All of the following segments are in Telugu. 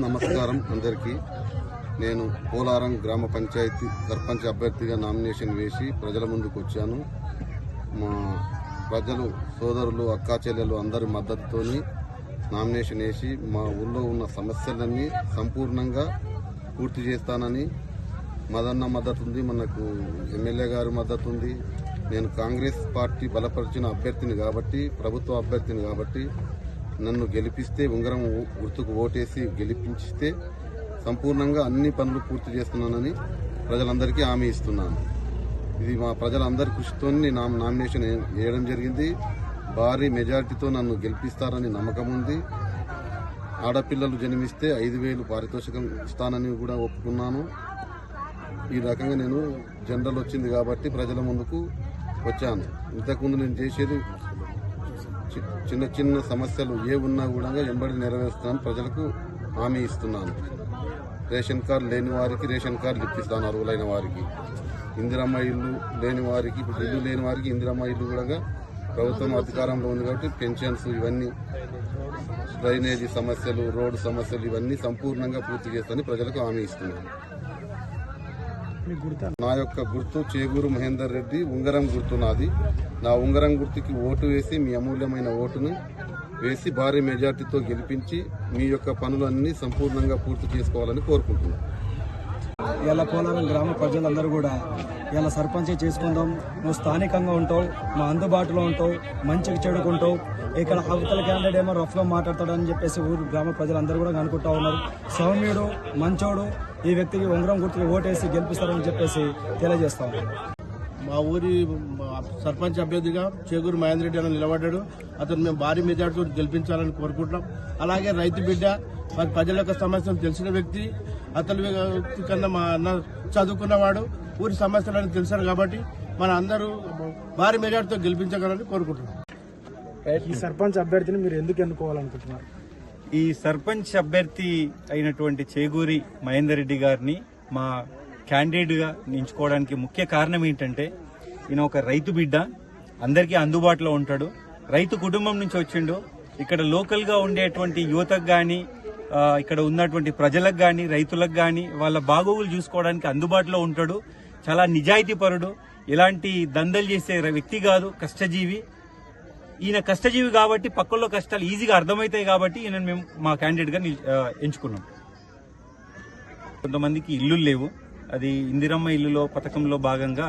నమస్కారం అందరికీ. నేను పోలారం గ్రామ పంచాయతీ సర్పంచ్ అభ్యర్థిగా నామినేషన్ వేసి ప్రజల ముందుకు వచ్చాను. మా ప్రజలు సోదరులు అక్కా చెల్లెలు అందరి మద్దతుతోని నామినేషన్ వేసి మా ఊళ్ళో ఉన్న సమస్యలన్నీ సంపూర్ణంగా పూర్తి చేస్తానని మదన్న మద్దతు ఉంది మనకు ఎమ్మెల్యే గారి మద్దతు ఉంది నేను కాంగ్రెస్ పార్టీ బలపరిచిన అభ్యర్థిని కాబట్టి ప్రభుత్వ అభ్యర్థిని కాబట్టి నన్ను గెలిపిస్తే ఉంగరం గుర్తుకు ఓటేసి గెలిపించిస్తే సంపూర్ణంగా అన్ని పనులు పూర్తి చేస్తున్నానని ప్రజలందరికీ హామీ ఇస్తున్నాను. ఇది మా ప్రజలందరి కృషితో నా నామినేషన్ వేయడం జరిగింది. భారీ మెజారిటీతో నన్ను గెలిపిస్తారని నమ్మకం ఉంది. ఆడపిల్లలు జన్మిస్తే ఐదు వేలు పారితోషికం ఇస్తానని కూడా ఒప్పుకున్నాను. ఈ రకంగా నేను జనరల్ వచ్చింది కాబట్టి ప్రజల ముందుకు వచ్చాను. ఇంతకుముందు నేను చేసేది చిన్న చిన్న సమస్యలు ఏ ఉన్నా కూడా ఎంబడి నెరవేరుస్తాను ప్రజలకు హామీ ఇస్తున్నాను. రేషన్ కార్డు లేని వారికి రేషన్ కార్డు ఇప్పిస్తాను అర్హులైన వారికి. ఇందిరమ్మ ఇల్లు లేని వారికి ఇప్పుడు ఇల్లు లేని వారికి ఇందిరమ్మ ఇల్లు కూడా ప్రభుత్వం అధికారంలో ఉంది కాబట్టి పెన్షన్స్ ఇవన్నీ డ్రైనేజీ సమస్యలు రోడ్డు సమస్యలు ఇవన్నీ సంపూర్ణంగా పూర్తి చేస్తానని ప్రజలకు హామీ ఇస్తున్నాను. నా యొక్క గుర్తు చేగూరు మహేందర్ రెడ్డి ఉంగరం గుర్తు నాది. నా ఉంగరం గుర్తుకి ఓటు వేసి మీ అమూల్యమైన ఓటును వేసి భారీ మెజార్టీతో గెలిపించి మీ యొక్క పనులన్నీ సంపూర్ణంగా పూర్తి చేసుకోవాలని కోరుకుంటున్నాను ఇలా పోలారం గ్రామ ప్రజలందరూ కూడా ఇలా సర్పంచ్ చేసుకుందాం. నువ్వు స్థానికంగా ఉంటావు మా అందుబాటులో ఉంటావు మంచిగా చెడుకుంటావు. ఇక్కడ అవతల క్యాండిడేట్ ఏమో రఫ్గా మాట్లాడతాడని చెప్పేసి ఊరు గ్రామ ప్రజలందరూ కూడా అనుకుంటా ఉన్నారు. సౌమ్యుడు మంచోడు ఈ వ్యక్తికి ఉంగరం గుర్తుకి ఓటేసి గెలిపిస్తారని చెప్పేసి తెలియజేస్తాం మా ఊరి సర్పంచ్ అభ్యర్థిగా చేగూరు మహేందర్ రెడ్డి అని నిలబడ్డాడు. అతను మేము భారీ మెజార్టీతో గెలిపించాలని కోరుకుంటున్నాం. అలాగే రైతు బిడ్డ ప్రజల యొక్క సమస్యను తెలిసిన వ్యక్తి అతని కన్నా మా అన్న చదువుకున్నవాడు ఊరి సమస్యలను తెలిసాడు కాబట్టి మన అందరూ భారీ మెజార్టీతో గెలిపించగలని కోరుకుంటున్నాం. ఈ సర్పంచ్ అభ్యర్థిని మీరు ఎందుకు ఎన్నుకోవాలనుకుంటున్నారు? ఈ సర్పంచ్ అభ్యర్థి అయినటువంటి చేగూరి మహేందర్ రెడ్డి గారిని మా క్యాండిడేట్గా ఎంచుకోవడానికి ముఖ్య కారణం ఏంటంటే ఈయన ఒక రైతు బిడ్డ అందరికీ అందుబాటులో ఉంటాడు. రైతు కుటుంబం నుంచి వచ్చిండు. ఇక్కడ లోకల్గా ఉండేటువంటి యువతకు కానీ ఇక్కడ ఉన్నటువంటి ప్రజలకు కానీ రైతులకు కానీ వాళ్ళ బాగోగులు చూసుకోవడానికి అందుబాటులో ఉంటాడు. చాలా నిజాయితీపరుడు ఎలాంటి దందలు చేసే వ్యక్తి కాదు కష్టజీవి. ఈయన కష్టజీవి కాబట్టి పక్కల్లో కష్టాలు ఈజీగా అర్థమవుతాయి కాబట్టి ఈయన మేము మా క్యాండిడేట్గా ఎంచుకున్నాం. కొంతమందికి ఇల్లు లేవు. అది ఇందిరమ్మ ఇల్లులో పథకంలో భాగంగా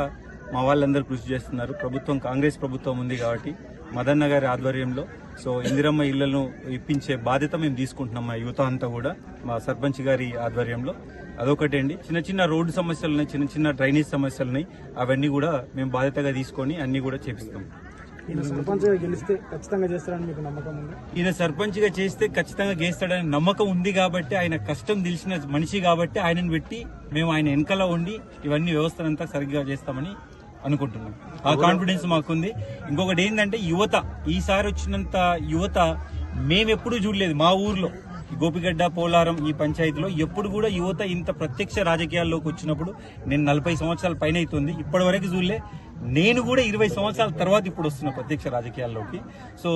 మా వాళ్ళందరూ కృషి చేస్తున్నారు. ప్రభుత్వం కాంగ్రెస్ ప్రభుత్వం ఉంది కాబట్టి మదన్న గారి ఆధ్వర్యంలో. సో ఇందిరమ్మ ఇళ్ళను ఇప్పించే బాధ్యత మేము తీసుకుంటున్నాం మా యువత అంతా కూడా మా సర్పంచ్ గారి ఆధ్వర్యంలో. అదొకటి అండి. చిన్న చిన్న రోడ్డు సమస్యలు ఉన్నాయి చిన్న చిన్న డ్రైనేజ్ సమస్యలు ఉన్నాయి అవన్నీ కూడా మేము బాధ్యతగా తీసుకొని అన్ని కూడా చేపిస్తాం. ఈయన సర్పంచ్గా చేస్తే ఖచ్చితంగా గేస్తాడని నమ్మకం ఉంది కాబట్టి ఆయన కష్టం తెలిసిన మనిషి కాబట్టి ఆయనను పెట్టి మేము ఆయన వెనకాల ఉండి ఇవన్నీ వ్యవస్థనంతా సరిగ్గా చేస్తామని అనుకుంటున్నాం. ఆ కాన్ఫిడెన్స్ మాకుంది. ఇంకొకటి ఏంటంటే యువత ఈసారి వచ్చినంత యువత మేమెప్పుడు చూడలేదు మా ఊర్లో. గోపిగడ్డ పోలారం ఈ పంచాయతీలో ఎప్పుడు కూడా యువత ఇంత ప్రత్యక్ష రాజకీయాల్లోకి వచ్చినప్పుడు నేను నలభై సంవత్సరాల పైన అవుతుంది. ఇప్పటి వరకు చూడలే. నేను కూడా ఇరవై సంవత్సరాల తర్వాత ఇప్పుడు వస్తున్న ప్రత్యక్ష రాజకీయాల్లోకి. సో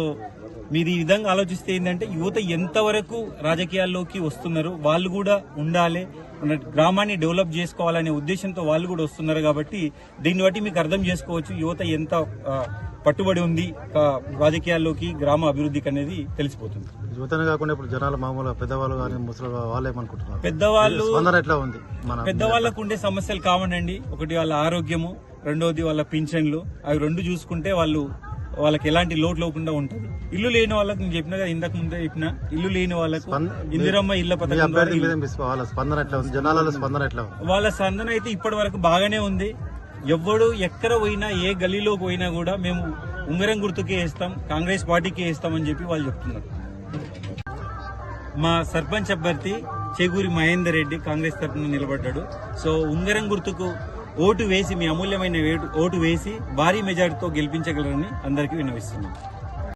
మీరు ఈ విధంగా ఆలోచిస్తే ఏంటంటే యువత ఎంతవరకు రాజకీయాల్లోకి వస్తున్నారు వాళ్ళు కూడా ఉండాలి మన గ్రామాన్ని డెవలప్ చేసుకోవాలనే ఉద్దేశంతో వాళ్ళు కూడా వస్తున్నారు కాబట్టి దీన్ని బట్టి మీకు అర్థం చేసుకోవచ్చు యువత ఎంత పట్టుబడి ఉంది రాజకీయాల్లోకి గ్రామ అభివృద్ధికి అనేది తెలిసిపోతుంది. యువతనే కాకుండా ఇప్పుడు జనాలు మామూలుగా పెద్దవాళ్ళు కానీ ముసలి వాళ్ళు ఏమనుకుంటున్నారు పెద్దవాళ్ళు ఎట్లా ఉంది పెద్దవాళ్ళకు ఉండే సమస్యలు కావనండి ఒకటి వాళ్ళ ఆరోగ్యము రెండోది వాళ్ళ పింఛన్లు. అవి రెండు చూసుకుంటే వాళ్ళు వాళ్ళకి ఎలాంటి లోటు లేకుండా ఉంటుంది. ఇల్లు లేని వాళ్ళకి నేను చెప్పిన కదా ఇంతకు ముందే చెప్పిన. ఇల్లు లేని వాళ్ళకు ఇందిరమ్మ ఇళ్ళ పథకం వాళ్ళ స్పందన అయితే ఇప్పటి వరకు బాగానే ఉంది. ఎవ్వడు ఎక్కడ పోయినా ఏ గలీలోకి పోయినా కూడా మేము ఉంగరం గుర్తుకే వేస్తాం కాంగ్రెస్ పార్టీకి వేస్తామని చెప్పి వాళ్ళు చెప్తున్నారు. మా సర్పంచ్ అభ్యర్థి చేగూరి మహేందర్ రెడ్డి కాంగ్రెస్ తరఫున నిలబడ్డాడు. సో ఉంగరం గుర్తుకు ఓటు వేసి మీ అమూల్యమైన ఓటు వేసి భారీ మెజార్టీతో గెలిపించగలరని అందరికీ విన్నవిస్తున్నాం.